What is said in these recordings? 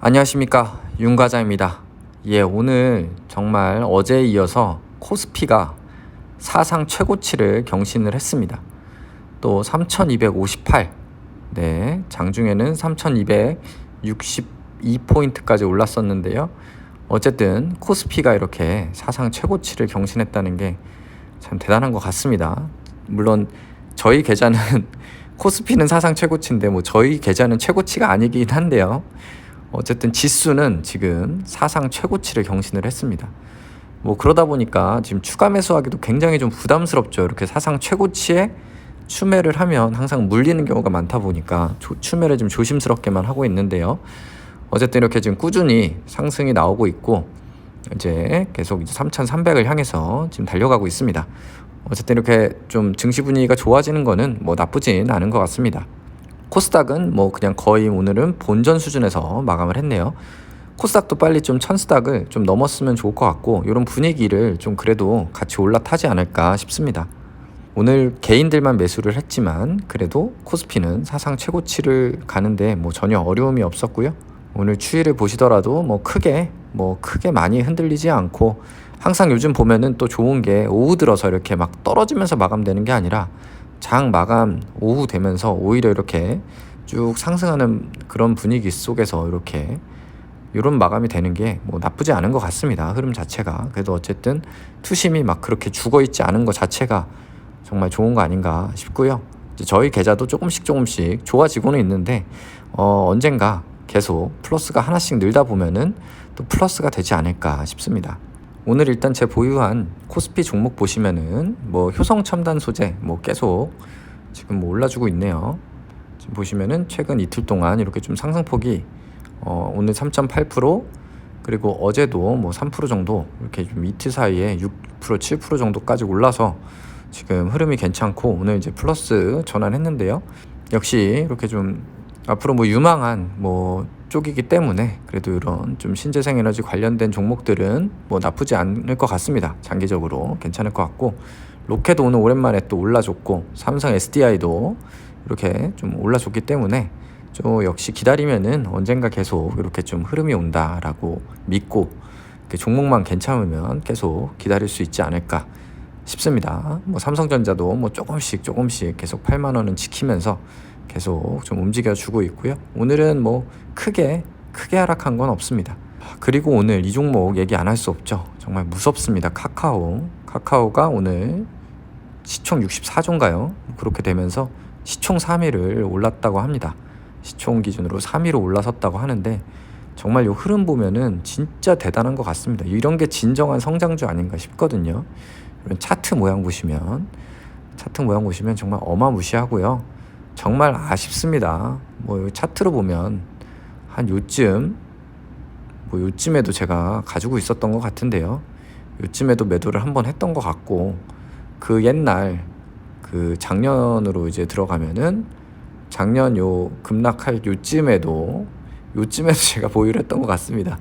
안녕하십니까 윤과자입니다. 예 오늘 정말 어제에 이어서 코스피가 사상 최고치를 경신을 했습니다. 또 3258, 네 장중에는 3262포인트까지 올랐었는데요. 어쨌든 코스피가 이렇게 사상 최고치를 경신했다는 게 참 대단한 것 같습니다. 물론 저희 계좌는 코스피는 사상 최고치인데 뭐 저희 계좌는 최고치가 아니긴 한데요. 어쨌든 지수는 지금 사상 최고치를 경신을 했습니다. 뭐 그러다 보니까 지금 추가 매수하기도 굉장히 좀 부담스럽죠. 이렇게 사상 최고치에 추매를 하면 항상 물리는 경우가 많다 보니까 조, 추매를 좀 조심스럽게만 하고 있는데요. 어쨌든 이렇게 지금 꾸준히 상승이 나오고 있고 이제 계속 이제 3,300을 향해서 지금 달려가고 있습니다. 어쨌든 이렇게 좀 증시 분위기가 좋아지는 거는 뭐 나쁘진 않은 것 같습니다. 코스닥은 뭐 그냥 거의 오늘은 본전 수준에서 마감을 했네요. 코스닥도 빨리 좀 천스닥을 좀 넘었으면 좋을 것 같고 이런 분위기를 좀 그래도 같이 올라타지 않을까 싶습니다. 오늘 개인들만 매수를 했지만 그래도 코스피는 사상 최고치를 가는데 뭐 전혀 어려움이 없었고요. 오늘 추이를 보시더라도 뭐 크게 뭐 크게 많이 흔들리지 않고 항상 요즘 보면은 또 좋은 게 오후 들어서 이렇게 막 떨어지면서 마감되는 게 아니라 장 마감 오후 되면서 오히려 이렇게 쭉 상승하는 그런 분위기 속에서 이렇게 이런 마감이 되는 게 뭐 나쁘지 않은 것 같습니다. 흐름 자체가 그래도 어쨌든 투심이 막 그렇게 죽어 있지 않은 것 자체가 정말 좋은 거 아닌가 싶고요. 저희 계좌도 조금씩 조금씩 좋아지고는 있는데 어, 언젠가 계속 플러스가 하나씩 늘다 보면은 또 플러스가 되지 않을까 싶습니다. 오늘 일단 제 보유한 코스피 종목 보시면은 뭐 효성 첨단 소재 뭐 계속 지금 뭐 올라주고 있네요. 지금 보시면은 최근 이틀 동안 이렇게 좀 상승폭이 어 오늘 3.8% 그리고 어제도 뭐 3% 정도 이렇게 좀 이틀 사이에 6% 7% 정도까지 올라서 지금 흐름이 괜찮고 오늘 이제 플러스 전환했는데요. 역시 이렇게 좀 앞으로 뭐 유망한 뭐 쪽이기 때문에 그래도 이런 좀 신재생 에너지 관련된 종목들은 뭐 나쁘지 않을 것 같습니다. 장기적으로 괜찮을 것 같고 로켓도 오늘 오랜만에 또 올라줬고 삼성 SDI도 이렇게 좀 올라줬기 때문에 좀 역시 기다리면은 언젠가 계속 이렇게 좀 흐름이 온다라고 믿고 종목만 괜찮으면 계속 기다릴 수 있지 않을까 싶습니다. 뭐 삼성전자도 뭐 조금씩 조금씩 계속 8만 원은 지키면서 계속 좀 움직여 주고 있고요. 오늘은 뭐 크게 크게 하락한 건 없습니다. 그리고 오늘 이 종목 얘기 안 할 수 없죠. 정말 무섭습니다. 카카오. 카카오가 오늘 시총 64조인가요? 그렇게 되면서 시총 3위를 올랐다고 합니다. 시총 기준으로 3위로 올라섰다고 하는데 정말 요 흐름 보면은 진짜 대단한 것 같습니다. 이런 게 진정한 성장주 아닌가 싶거든요. 이런 차트 모양 보시면 차트 모양 보시면 정말 어마무시하고요. 정말 아쉽습니다. 뭐 차트로 보면 한 요쯤 뭐 요쯤에도 제가 가지고 있었던 것 같은데요. 요쯤에도 매도를 한번 했던 것 같고 그 옛날 그 작년으로 이제 들어가면은 작년 요 급락할 요쯤에도 요쯤에도 제가 보유를 했던 것 같습니다.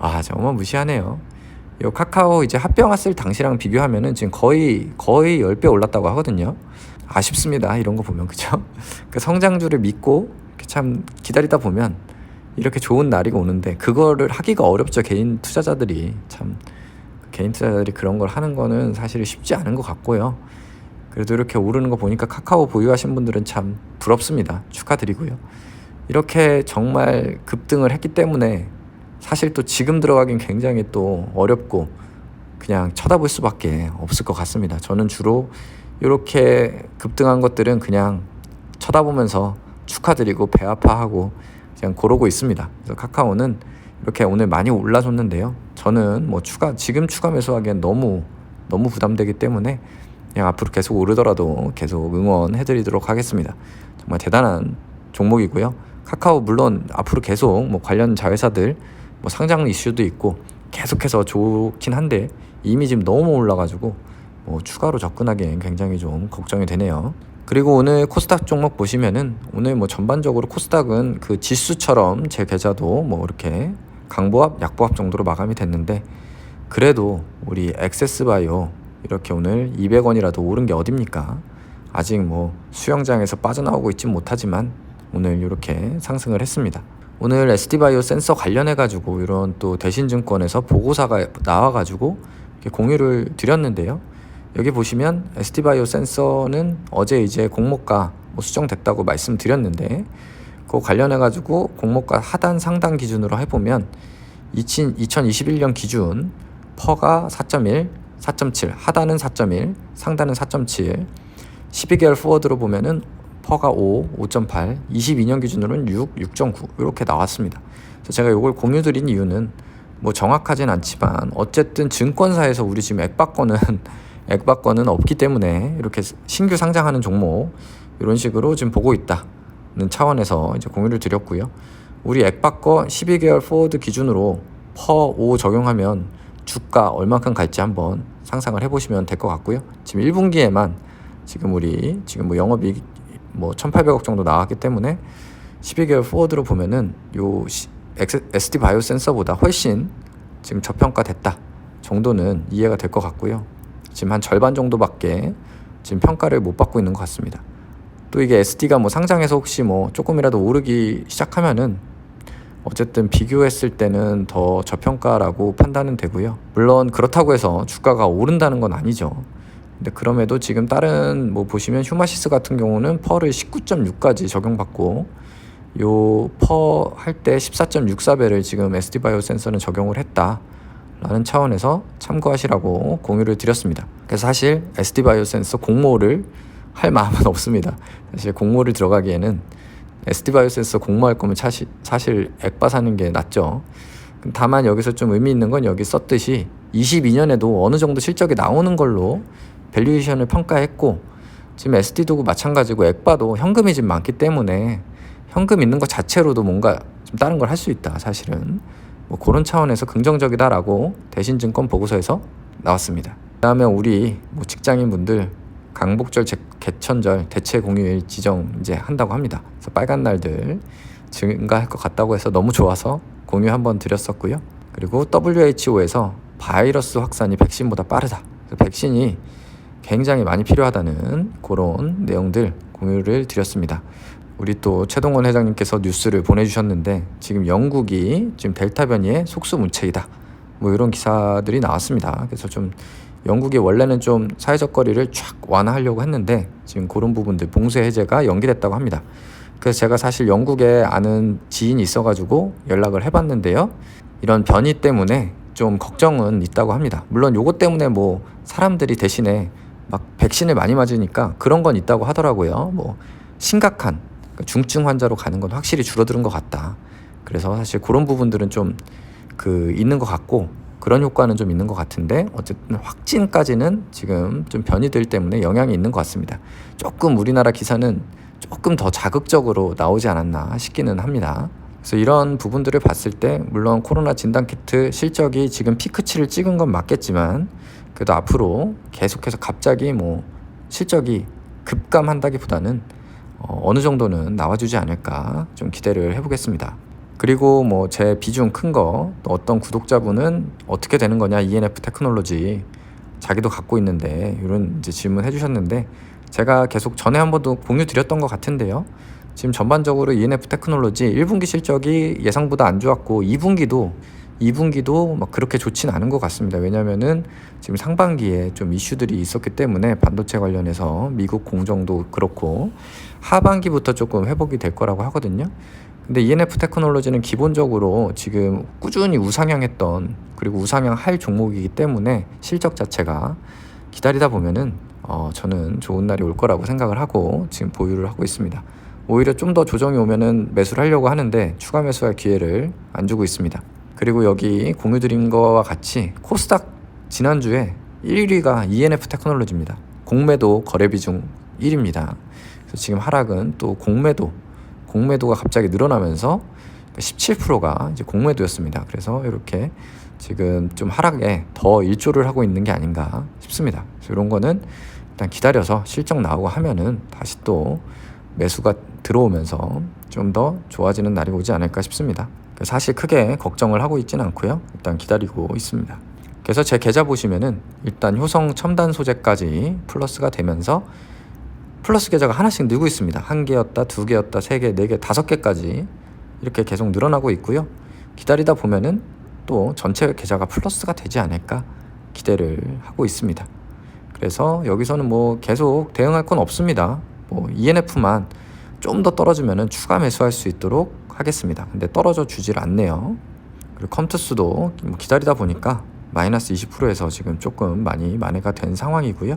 아 정말 무시하네요. 요 카카오 이제 합병 왔을 당시랑 비교하면은 지금 거의 거의 10배 올랐다고 하거든요. 아쉽습니다. 이런 거 보면 그죠? 그 성장주를 믿고 참 기다리다 보면 이렇게 좋은 날이 오는데 그거를 하기가 어렵죠. 개인 투자자들이 참 개인 투자자들이 그런 걸 하는 거는 사실 쉽지 않은 것 같고요. 그래도 이렇게 오르는 거 보니까 카카오 보유하신 분들은 참 부럽습니다. 축하드리고요. 이렇게 정말 급등을 했기 때문에 사실 또 지금 들어가긴 굉장히 또 어렵고 그냥 쳐다볼 수밖에 없을 것 같습니다. 저는 주로 이렇게 급등한 것들은 그냥 쳐다보면서 축하드리고 배 아파하고 그냥 고르고 있습니다. 그래서 카카오는 이렇게 오늘 많이 올라줬는데요. 저는 뭐 추가 지금 추가 매수하기엔 너무 너무 부담되기 때문에 그냥 앞으로 계속 오르더라도 계속 응원해드리도록 하겠습니다. 정말 대단한 종목이고요. 카카오 물론 앞으로 계속 뭐 관련 자회사들 뭐 상장 이슈도 있고 계속해서 좋긴 한데 이미 지금 너무 올라가지고 뭐 추가로 접근하기엔 굉장히 좀 걱정이 되네요. 그리고 오늘 코스닥 종목 보시면은 오늘 뭐 전반적으로 코스닥은 그 지수처럼 제 계좌도 뭐 이렇게 강보합, 약보합 정도로 마감이 됐는데 그래도 우리 액세스바이오 이렇게 오늘 200원이라도 오른 게 어딥니까? 아직 뭐 수영장에서 빠져나오고 있진 못하지만 오늘 이렇게 상승을 했습니다. 오늘 SD바이오 센서 관련해 가지고 이런 또 대신증권에서 보고서가 나와 가지고 공유를 드렸는데요. 여기 보시면 SD바이오 센서는 어제 이제 공모가 뭐 수정됐다고 말씀드렸는데 그 관련해 가지고 공모가 하단 상단 기준으로 해보면 2021년 기준 퍼가 4.1, 4.7, 하단은 4.1, 상단은 4.7, 12개월 포워드로 보면은 퍼가 5, 5.8, 22년 기준으로는 6, 6.9 이렇게 나왔습니다. 그래서 제가 이걸 공유 드린 이유는 뭐 정확하진 않지만 어쨌든 증권사에서 우리 지금 액박권은 액박권은 없기 때문에 이렇게 신규 상장하는 종목 이런 식으로 지금 보고 있다는 차원에서 이제 공유를 드렸고요. 우리 액박거 12개월 포워드 기준으로 퍼5 적용하면 주가 얼마큼 갈지 한번 상상을 해보시면 될 것 같고요. 지금 1분기에만 지금 우리 지금 뭐 영업이익 뭐 1,800억 정도 나왔기 때문에 12개월 포워드로 보면은 요 SD 바이오 센서보다 훨씬 지금 저평가됐다 정도는 이해가 될 것 같고요. 지금 한 절반 정도밖에 지금 평가를 못 받고 있는 것 같습니다. 또 이게 SD가 뭐 상장해서 혹시 뭐 조금이라도 오르기 시작하면은 어쨌든 비교했을 때는 더 저평가라고 판단은 되고요. 물론 그렇다고 해서 주가가 오른다는 건 아니죠. 근데 그럼에도 지금 다른 뭐 보시면 휴마시스 같은 경우는 펄을 19.6까지 적용받고 요 퍼 할 때 14.64배를 지금 SD 바이오 센서는 적용을 했다. 라는 차원에서 참고하시라고 공유를 드렸습니다. 그래서 사실 SD 바이오 센서 공모를 할 마음은 없습니다. 사실 공모를 들어가기에는 SD 바이오 센서 공모할 거면 사실, 사실 액바 사는 게 낫죠. 다만 여기서 좀 의미 있는 건 여기 썼듯이 22년에도 어느 정도 실적이 나오는 걸로 밸류에이션을 평가했고 지금 SD도 마찬가지고 액바도 현금이 지금 많기 때문에 현금 있는 것 자체로도 뭔가 좀 다른 걸 할 수 있다 사실은 뭐 그런 차원에서 긍정적이다라고 대신증권 보고서에서 나왔습니다. 그다음에 우리 뭐 직장인분들 강복절 개천절 대체 공휴일 지정 이제 한다고 합니다. 그래서 빨간 날들 증가할 것 같다고 해서 너무 좋아서 공유 한번 드렸었고요. 그리고 WHO에서 바이러스 확산이 백신보다 빠르다. 백신이 굉장히 많이 필요하다는 그런 내용들 공유를 드렸습니다. 우리 또 최동원 회장님께서 뉴스를 보내주셨는데 지금 영국이 지금 델타 변이의 속수무책이다. 뭐 이런 기사들이 나왔습니다. 그래서 좀 영국이 원래는 좀 사회적 거리를 쫙 완화하려고 했는데 지금 그런 부분들 봉쇄 해제가 연기됐다고 합니다. 그래서 제가 사실 영국에 아는 지인이 있어가지고 연락을 해봤는데요. 이런 변이 때문에 좀 걱정은 있다고 합니다. 물론 요것 때문에 뭐 사람들이 대신에 막 백신을 많이 맞으니까 그런 건 있다고 하더라고요. 뭐 심각한 그러니까 중증 환자로 가는 건 확실히 줄어드는 것 같다. 그래서 사실 그런 부분들은 좀 그 있는 것 같고 그런 효과는 좀 있는 것 같은데 어쨌든 확진까지는 지금 좀 변이들 때문에 영향이 있는 것 같습니다. 조금 우리나라 기사는 조금 더 자극적으로 나오지 않았나 싶기는 합니다. 그래서 이런 부분들을 봤을 때 물론 코로나 진단 키트 실적이 지금 피크치를 찍은 건 맞겠지만 그래도 앞으로 계속해서 갑자기 뭐 실적이 급감한다기보다는 어, 어느 정도는 나와주지 않을까 좀 기대를 해보겠습니다. 그리고 뭐 제 비중 큰거 어떤 구독자분은 어떻게 되는 거냐 ENF 테크놀로지 자기도 갖고 있는데 이런 이제 질문 해주셨는데 제가 계속 전에 한 번도 공유 드렸던 것 같은데요. 지금 전반적으로 ENF 테크놀로지 1분기 실적이 예상보다 안 좋았고 2분기도 2분기도 막 그렇게 좋지는 않은 것 같습니다. 왜냐면은 지금 상반기에 좀 이슈들이 있었기 때문에 반도체 관련해서 미국 공정도 그렇고 하반기부터 조금 회복이 될 거라고 하거든요. 근데 ENF 테크놀로지는 기본적으로 지금 꾸준히 우상향했던 그리고 우상향할 종목이기 때문에 실적 자체가 기다리다 보면은 어 저는 좋은 날이 올 거라고 생각을 하고 지금 보유를 하고 있습니다. 오히려 좀 더 조정이 오면은 매수를 하려고 하는데 추가 매수할 기회를 안 주고 있습니다. 그리고 여기 공유 드린 거와 같이 코스닥 지난주에 1위가 ENF 테크놀로지입니다. 공매도 거래 비중 1위입니다. 그래서 지금 하락은 또 공매도 공매도가 갑자기 늘어나면서 17%가 이제 공매도였습니다. 그래서 이렇게 지금 좀 하락에 더 일조를 하고 있는 게 아닌가 싶습니다. 그래서 이런 거는 일단 기다려서 실적 나오고 하면은 다시 또 매수가 들어오면서 좀 더 좋아지는 날이 오지 않을까 싶습니다. 사실 크게 걱정을 하고 있지는 않고요. 일단 기다리고 있습니다. 그래서 제 계좌 보시면은 일단 효성 첨단 소재까지 플러스가 되면서 플러스 계좌가 하나씩 늘고 있습니다. 한 개였다, 두 개였다, 세 개, 네 개, 다섯 개까지 이렇게 계속 늘어나고 있고요. 기다리다 보면은 또 전체 계좌가 플러스가 되지 않을까 기대를 하고 있습니다. 그래서 여기서는 뭐 계속 대응할 건 없습니다. 뭐 ENF만 좀 더 떨어지면은 추가 매수할 수 있도록 하겠습니다. 근데 떨어져 주질 않네요. 그리고 컴투스도 뭐 기다리다 보니까 마이너스 20%에서 지금 조금 많이 만회가 된 상황이고요.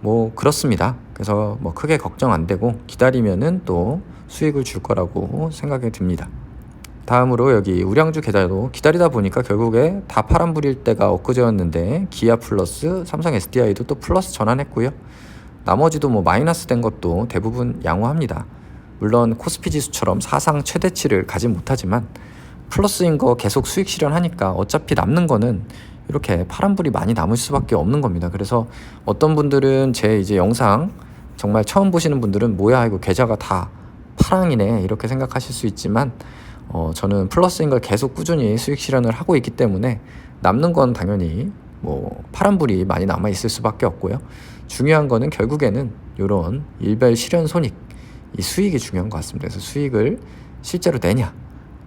뭐 그렇습니다. 그래서 뭐 크게 걱정 안 되고 기다리면은 또 수익을 줄 거라고 생각이 듭니다. 다음으로 여기 우량주 계좌도 기다리다 보니까 결국에 다 파란불일 때가 엊그제였는데 기아 플러스 삼성 SDI도 또 플러스 전환했고요. 나머지도 뭐 마이너스 된 것도 대부분 양호합니다. 물론 코스피 지수처럼 사상 최대치를 가지 못하지만 플러스인 거 계속 수익 실현하니까 어차피 남는 거는 이렇게 파란불이 많이 남을 수밖에 없는 겁니다. 그래서 어떤 분들은 제 이제 영상 정말 처음 보시는 분들은 뭐야 이거 계좌가 다 파랑이네 이렇게 생각하실 수 있지만 어, 저는 플러스인 걸 계속 꾸준히 수익 실현을 하고 있기 때문에 남는 건 당연히 뭐 파란불이 많이 남아 있을 수밖에 없고요. 중요한 거는 결국에는 이런 일별 실현 손익 이 수익이 중요한 것 같습니다. 그래서 수익을 실제로 내냐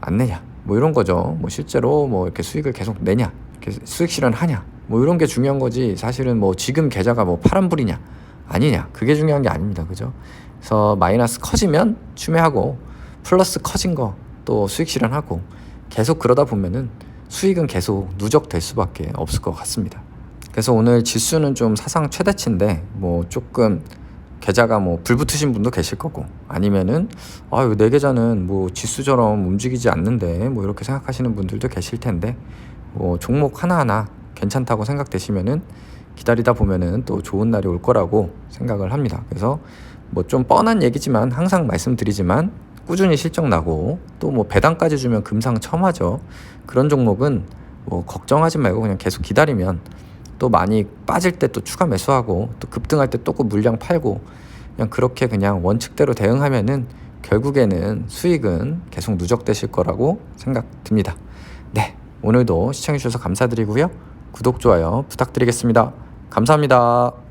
안 내냐 뭐 이런 거죠. 뭐 실제로 뭐 이렇게 수익을 계속 내냐 이렇게 수익 실현하냐 뭐 이런 게 중요한 거지 사실은 뭐 지금 계좌가 뭐 파란불이냐 아니냐 그게 중요한 게 아닙니다. 그죠? 그래서 마이너스 커지면 추매하고 플러스 커진 거 또 수익 실현하고 계속 그러다 보면은 수익은 계속 누적될 수밖에 없을 것 같습니다. 그래서 오늘 지수는 좀 사상 최대치인데 뭐 조금 계좌가 뭐 불붙으신 분도 계실 거고 아니면은 아유 내 계좌는 뭐 지수처럼 움직이지 않는데 뭐 이렇게 생각하시는 분들도 계실 텐데 뭐 종목 하나하나 괜찮다고 생각되시면은 기다리다 보면은 또 좋은 날이 올 거라고 생각을 합니다. 그래서 뭐 좀 뻔한 얘기지만 항상 말씀드리지만 꾸준히 실적 나고 또 뭐 배당까지 주면 금상첨화죠. 그런 종목은 뭐 걱정하지 말고 그냥 계속 기다리면 또 많이 빠질 때 또 추가 매수하고 또 급등할 때 또 그 물량 팔고 그냥 그렇게 그냥 원칙대로 대응하면은 결국에는 수익은 계속 누적되실 거라고 생각 듭니다. 네. 오늘도 시청해주셔서 감사드리고요. 구독, 좋아요 부탁드리겠습니다. 감사합니다.